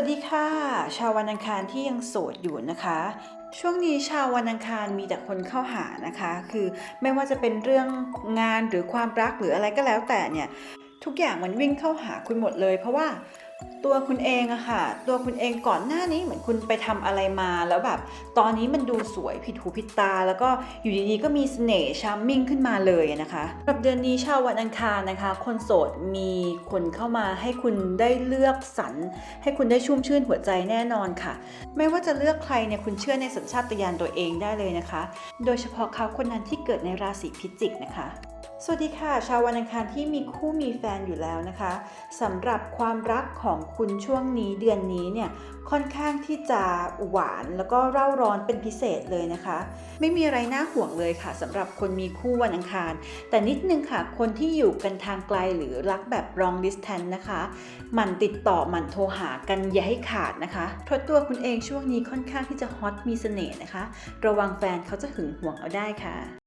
วัสดีค่ะ ชาววันอังคารที่ยังโสดอยู่นะคะ ช่วงนี้ชาววันอังคารมีแต่คนเข้าหานะคะ คือไม่ว่าจะเป็นเรื่องงานหรือความรักหรืออะไรก็แล้วแต่เนี่ย ทุกอย่างมันวิ่งเข้าหาคุณหมดเลย เพราะว่า ตัวคุณเองอะค่ะ ตัวคุณเองก่อนหน้านี้เหมือนคุณไปทำอะไรมาแล้วแบบ ตอนนี้มันดูสวยผิดหูผิดตา แล้วก็อยู่ดีๆก็มีเสน่ห์ชาร์มมิ่งขึ้นมาเลยนะคะสำหรับเดือนนี้ชาววันอังคารนะคะ คนโสดมีคนเข้ามาให้คุณได้เลือกสรรให้คุณได้ชุ่มชื่นหัวใจแน่นอนค่ะ ไม่ว่าจะเลือกใครเนี่ยคุณเชื่อในสัญชาตญาณตัวเองได้เลยนะคะ โดยเฉพาะเขาคนนั้นที่เกิดในราศีพิจิกนะคะ สวัสดีค่ะ ชาววันอังคารที่มีคู่มีแฟนอยู่แล้วนะคะสำหรับความรักของคุณช่วงนี้เดือนนี้เนี่ยค่อนข้างที่จะหวานแล้วก็เร่าร้อนเป็นพิเศษเลยนะคะ ไม่มีอะไรน่าห่วงเลยค่ะสำหรับคนมีคู่วันอังคาร แต่นิดนึงค่ะ คนที่อยู่กันทางไกลหรือรักแบบ long distance นะคะหมั่นติดต่อหมั่นโทรหากันอย่าให้ขาดนะคะเพราะตัวคุณเองช่วงนี้ค่อนข้างที่จะฮอตมีเสน่ห์นะคะ ระวังแฟนเขาจะหึงหวงเอาได้ค่ะ